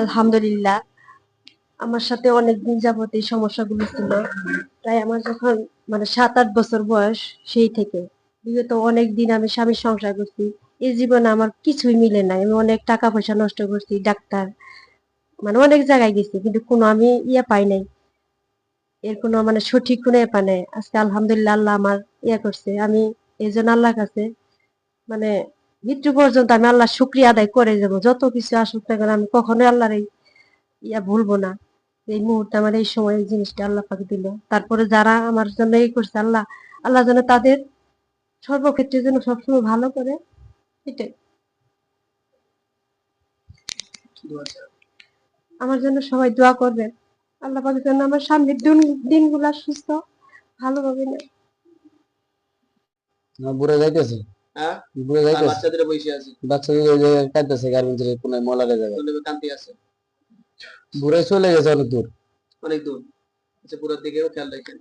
আলহামদুলিল্লাহ। আমার সাথে অনেক দিন যাবত এই সমস্যাগুলো ছিল। প্রায় আমার যখন মানে সাত আট বছর বয়স সেই থেকে, বিগত অনেক দিন আমি স্বামীর সংসার করছি, এই জীবনে আমার কিছুই মিলে নাই। আমি অনেক টাকা পয়সা নষ্ট করছি, ডাক্তার মানে অনেক জায়গায় গেছি, কিন্তু কোনো আমি ইয়ে পাই নাই। এর কোনো মানে সঠিক কোনো ইয়ে পাই নাই। আজকে আলহামদুলিল্লাহ আল্লাহ আমার ইয়ে করছে। আমি এই জন্য আল্লাহর কাছে মানে মৃত্যু পর্যন্ত আমি আল্লাহ শুক্রিয়া আদায় করে যাব। যত কিছু আসুক কেন আমি কখনোই আল্লাহর এই ইয়া ভুলবো না। এই মুহূর্তে আমার এই সময় এই জিনিসটা আল্লাহ পাকে দিল। তারপরে যারা আমার জন্য এই করছে, আল্লাহ আল্লাহ যেন তাদের সর্বক্ষেত্রে যেন সবসময় ভালো করে। এটাই। আমার জন্য সবাই দোয়া করবেন আল্লাহ পাকের জন্য আমার সামনের দিন, দিনগুলা সুস্থ, ভালোভাবে না না, বুড়ে যাইতেছে? হ্যাঁ? বাচ্চাদের বসে আছে। বাচ্চাদের কাঁদতেছে মলারে কান্তি আছে। চলে গেছে অনেক দূর। অনেক দূর। আচ্ছা পুরোর দিকেও খেয়াল রাখেন।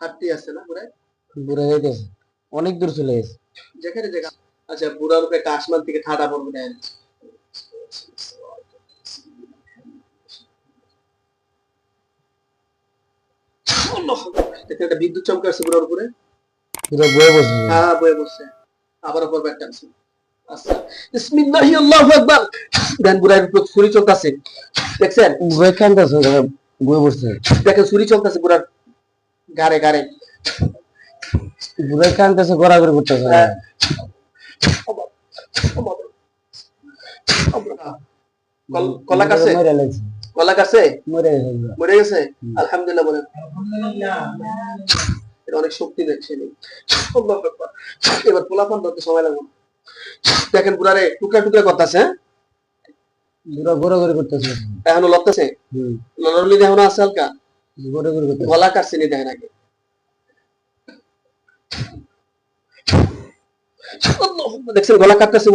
হাঁটতে আছে না অনেক দূর চলে গেছে। যেখানে যেখানে। আচ্ছা বুড়ার উপরে একটা আসমান থেকে ঠাডা পড়বে দেখেন একটা বিদ্যুৎ চমকে আসছে বুড়ার উপরে। পুরো বয়ে বসে হ্যাঁ বয়ে বসছে। আবার উপর ব্যাট টানছে আচ্ছা বিসমিল্লাহি আল্লাহু আকবার। দেন বুড়ার উপর ছুরি চলতেছে। দেখছেন? বয়ে কাঁদতেছে বয়ে বসছে। দেখেন ছুরি চলতেছে বুড়ার বুড়ে গড়াগড়ি করতেছে। হ্যাঁ। কল- কলা কাছে কলা কাছে মরে গেছে? বুড়া। মরে গেছে। আলহামদুলিল্লাহ বলেন এটা অনেক শক্তি দেখছে। এবার পোলাপান ধরতে সময় লাগবে। দেখেন বুড়ারে টুকরা টুকরা করতেছে বুড়া গড়াগড়ি করতেছে। এখনও লড়তেছে? লড়লি এখনও আছে হালকা? গলা কাটছে নি দেখেন আগে। দেখছেন গলা কাটতেছে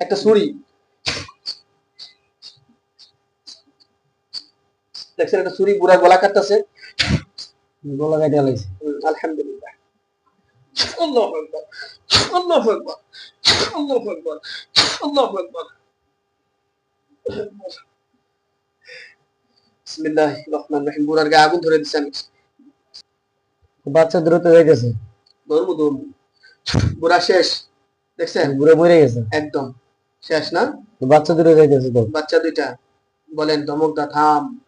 একটা ছুরি। দেখছেন একটা ছুরি বুড়া গলা কাটতেছে গলা আলহামদুলিল্লাহ। আল্লাহু আকবার আল্লাহু আকবার আল্লাহু আকবার আল্লাহু আকবার বিসমিল্লাহির রহমানির রহিম। বুড়ার গায়ে আগুন ধরে দিছে আমি। বাচ্চা দ্রুত যাইতেছে ধর্ম ধর্ম। বুড়া শেষ দেখছেন? বুড়ে মরে গেছে। একদম। শেষ না? বাচ্চা যাইতেছে তো। বাচ্চা দুইটা। বলেন ধমকদা থাম।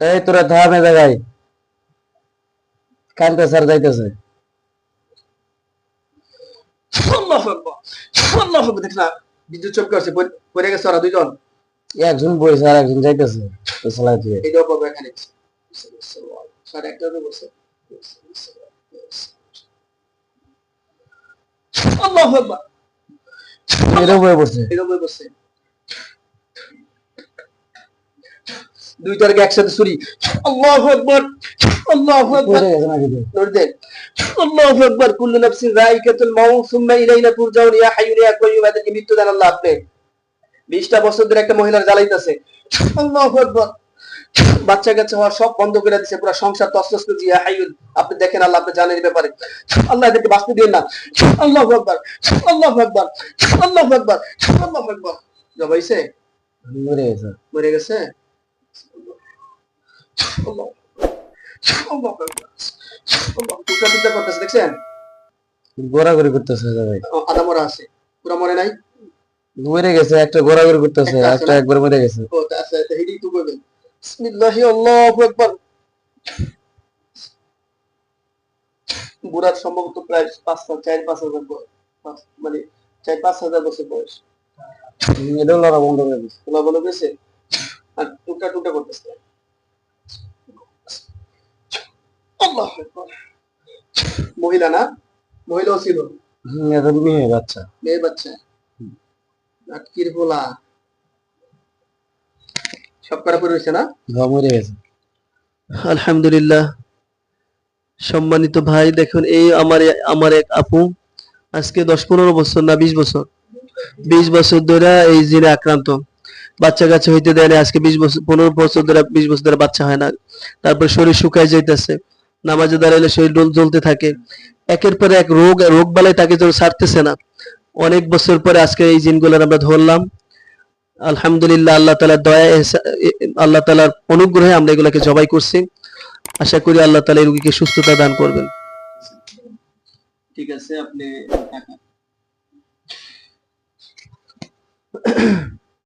এই তোরা থামে জায়গায়। আর যাইতেছে। বিদ্যুৎ চমকে আসছে পড়ে- গেছে ওরা দুইজন। একজন বইছে আর একজন যাইতেছে। দিয়ে। এটাও পাবো এখানে। সাড়ে একটা বসে আল্লাহু আকবার। এরও বয়ে পড়ছে। এটাও বই বসে দুইটার গায়ে একসাথে ছুরি। আল্লাহু আকবার আল্লাহু আকবার। পড়ে গেছে নাকি তো? নড় দেন। আল্লাহু আকবার কুল্লু নাফসিন যায়িকাতুল মাউত সুম্মা ইলাইনা তুরজাউন। ইয়া হাইয়্যু ইয়া কাইয়্যুম এদেরকে মৃত্যু দেন আল্লাহ আপনি। 20টা বছর ধরে একটা মহিলার জ্বালাইতেছে। আল্লাহু আকবার। বাচ্চা কাচ্চা হওয়া সব বন্ধ করে দিছে পুরো সংসার তসতস করছে ইয়া আপনি দেখেন আল্লাহ আপনি জানেন ব্যাপারে। আল্লাহ এদেরকে বাঁচতে দিন না। আল্লাহু আকবার আল্লাহু আকবার আল্লাহু আকবার আল্লাহু আকবার। জবাইছে মরে গেছে। মরে গেছে? আল্লাহু আল্লাহু আকবার আল্লাহ টুকরা টুকরা করতেছে দেখছেন? গোড়াগড়ি করতেছে জায়গায় আদা মরা আছে। পুরা মরে নাই? মরে গেছে একটা গোড়াগড়ি করতেছে একটা? একবার মরে গেছে। ও তা বিসমিল্লাহি আল্লাহু আকবার। বুড়ার সম্ভবত প্রায় পাঁচ চার পাঁচ হাজার মানে চার পাঁচ হাজার বছর বয়স। এটাও লড়া বন্ধ বলে গেছে। আর টুকটা টুকটা করতেছে। আল্লাহু মহিলা না? মহিলাও ছিল। মেয়ে বাচ্চা। মেয়ে বাচ্চা। আটকির পোলা। সব করা পরে হয়েছে না? মরে গেছে। আলহামদুলিল্লাহ। সম্মানিত ভাই দেখুন এই আমার আমার এক আপু আজকে দশ পনেরো বছর না বিশ বছর? বিশ বছর ধরে এই জিনে আক্রান্ত। বাচ্চা কাচ্চা হইতে দেয় না আজকে বিশ বছর পনেরো বছর ধরে বিশ বছর ধরে বাচ্চা হয় না। তারপর শরীর শুকায় যাইতেছে। নামাজে দাঁড়াইলে শরীর ডোল জ্বলতে থাকে। একের পর এক রোগ রোগ বালাই তাকে যেন ছাড়তেছে না। অনেক বছর পরে আজকে এই জিনগুলো আমরা ধরলাম। আলহামদুলিল্লাহ, আল্লাহ তালার দয়া আল্লাহ তালার অনুগ্রহে আমরা এগুলাকে জবাই করছি। আশা করি আল্লাহ তালা রুগীকে সুস্থতা দান করবেন। ঠিক আছে, আপনি